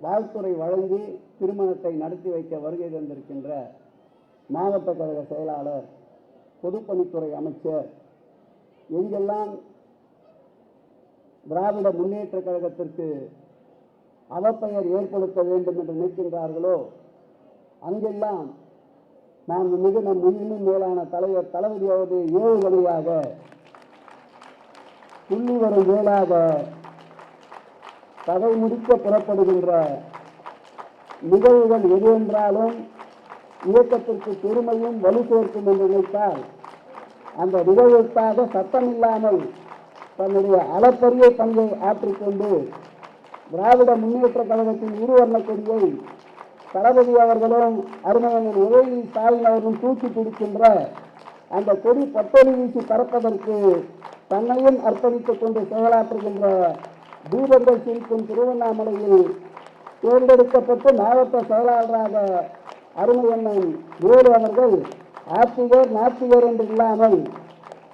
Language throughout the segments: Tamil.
வாழ்த்துறை வழங்கி திருமணத்தை நடத்தி வைக்க வருகை தந்திருக்கின்ற மாவட்ட கழக செயலாளர் பொதுப்பணித்துறை அமைச்சர் எங்கெல்லாம் திராவிட முன்னேற்ற கழகத்திற்கு அவப்பெயர் ஏற்படுத்த வேண்டும் என்று நினைக்கின்றார்களோ அங்கெல்லாம் நாம் மிக நம் உயிரினும் மேலான தலைவர் தளபதியாவது ஏவுகணையாக புள்ளி வரும் வேளாக கதை முடிக்க புறப்படுகின்ற நிகழ்வுகள் எது என்றாலும் இயக்கத்திற்கு பெருமையும் வலு சேர்க்கும் என்று நினைத்தால் அந்த நிகழ்வுக்காக சத்தமில்லாமல் தன்னுடைய அளப்பரிய பங்கை ஆற்றிக்கொண்டு திராவிட முன்னேற்ற கழகத்தின் இருவர்ண கொடியை தளபதி அவர்களும் அருமையன் உதவி ஸ்டாலின் அவர்களும் தூக்கி பிடிக்கின்ற அந்த கொடி பட்டொலி வீசி பறப்பதற்கு தன்னையும் அர்ப்பணித்துக் கொண்டு செயலாற்றுகின்ற தீபங்கள் சிரிக்கும் திருவண்ணாமலையில் தேர்ந்தெடுக்கப்பட்டு மாவட்ட செயலாளராக அருமையண்ணன் வேலு அவர்கள் ஆத்திகர் நாத்திகர் என்று இல்லாமல்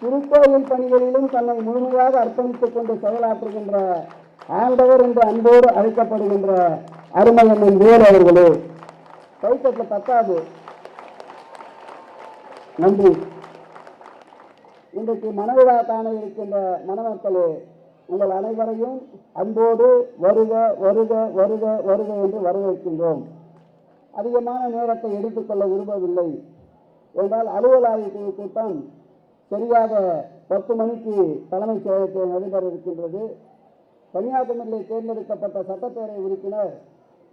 திருக்கோயில் பணிகளிலும் தன்னை முழுமையாக அர்ப்பணித்துக் கொண்டு செயலாற்றுகின்ற ஆண்டவர் என்று அன்போடு அழைக்கப்படுகின்ற அருமையண்ணன் வேலு அவர்களே. கைத்தட்டில் பத்தாது நன்றி. இன்றைக்கு மனவிழா காண இருக்கின்ற மணமக்களே உங்கள் அனைவரையும் அன்போடு வருக வருக வருக வருக என்று வரவேற்கின்றோம். அதிகமான நேரத்தை எடுத்துக்கொள்ள விரும்பவில்லை. என்றால் அலுவல் ஆய்வு குழு கூட்டம் சரியாக பத்து மணிக்கு தலைமைச் செயலகத்தில் நடைபெற இருக்கின்றது. கன்னியாகுமரியில் தேர்ந்தெடுக்கப்பட்ட சட்டப்பேரவை உறுப்பினர்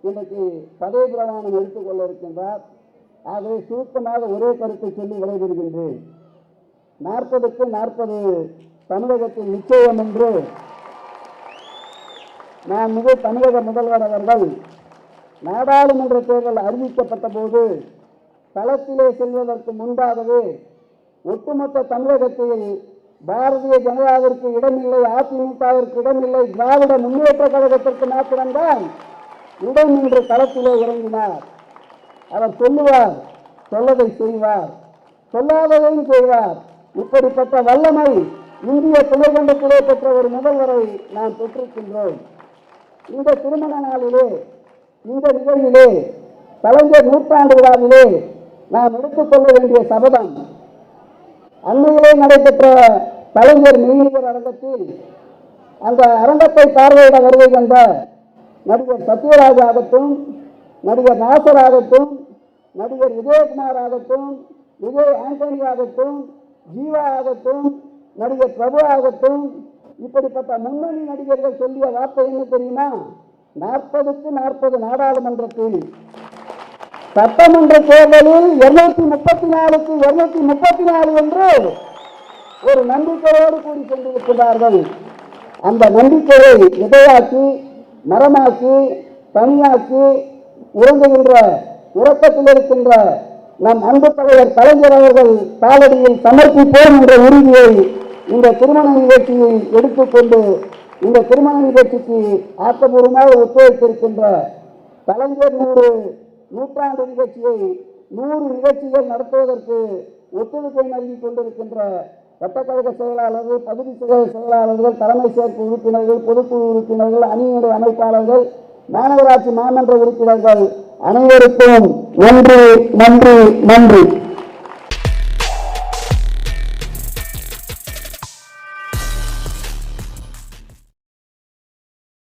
இன்றைக்கு பதவி பிரமாணம் எடுத்துக்கொள்ள இருக்கின்றார். ஆகவே சுருக்கமாக ஒரே கருத்தை சொல்லி விளைவிடுகின்றேன் நாற்பதுக்கு நாற்பது தமிழகத்தில் நிச்சயம் என்று நான் மிக தமிழக முதல்வர் அவர்கள் நாடாளுமன்ற தேர்தல் அறிவிக்கப்பட்ட போது களத்திலே செல்வதற்கு முன்பாகவே ஒட்டுமொத்த தமிழகத்தில் பாரதிய ஜனதாவிற்கு இடமில்லை அதிமுகவிற்கு இடமில்லை திராவிட முன்னேற்ற கழகத்திற்கு மாத்திரம்தான் இடம் என்று களத்திலே இறங்கினார். அவர் சொல்லுவார் சொல்லதை செய்வார் சொல்லாததையும் செய்வார். இப்படிப்பட்ட வல்லமை இந்திய துணைக்கண்டத்திலே பெற்ற ஒரு முதல்வரை நாம் பெற்றிருக்கின்றோம். இந்த திருமண நாளிலே இந்த நிகழ்விலே கலைஞர் நூற்றாண்டு விழாவிலே நாம் எடுத்துக்கொள்ள வேண்டிய சபதம். அண்மையிலே நடைபெற்ற கலைஞர் மெய்நிகர் அரங்கத்தில் அந்த அரங்கத்தை பார்வையிட வருகை கொண்ட நடிகர் சத்யராஜ் ஆகட்டும் நடிகர் நாசர் ஆகட்டும் நடிகர் விஜயகுமார் ஆகட்டும் விஜய் ஆண்டனி ஆகட்டும் ஜீவா ஆகட்டும் நடிகர் பிரபு ஆகட்டும் இப்படிப்பட்ட முன்னணி நடிகர்கள் சொல்லிய வார்த்தை என்ன தெரியுமா? நாற்பதுக்கு நாற்பது நாடாளுமன்றத்தில் சட்டமன்ற தேர்தலில் இருநூத்தி முப்பத்தி நாலுக்கு இருநூத்தி முப்பத்தி நாலு என்று ஒரு நம்பிக்கையோடு கூடி சென்றிருக்கிறார்கள். அந்த நம்பிக்கையை விதையாக்கி மரமாக்கி தனியாக்கி உறங்குகின்ற உறக்கத்தில் இருக்கின்ற நம் அன்பு தலைவர் கலைஞர் அவர்கள் காலடியில் சமர்ப்பிப்போம் என்ற உறுதியை இந்த திருமண நிகழ்ச்சியை எடுத்துக்கொண்டு இந்த திருமண நிகழ்ச்சிக்கு ஆக்கப்பூர்வமாக ஒத்துழைத்திருக்கின்ற கலைஞர் நூறு நூற்றாண்டு நிகழ்ச்சியை நூறு நிகழ்ச்சிகள் நடத்துவதற்கு ஒத்துழைப்பை நல்கி கொண்டிருக்கின்ற சட்டக்கழக செயலாளர்கள் பகுதி செயல் செயலாளர்கள் தலைமை சேர்ப்பு உறுப்பினர்கள் பொதுக்குழு உறுப்பினர்கள் அணியினுடைய அமைப்பாளர்கள் மாநகராட்சி மாமன்ற உறுப்பினர்கள் அனைவருக்கும் நன்றி நன்றி நன்றி.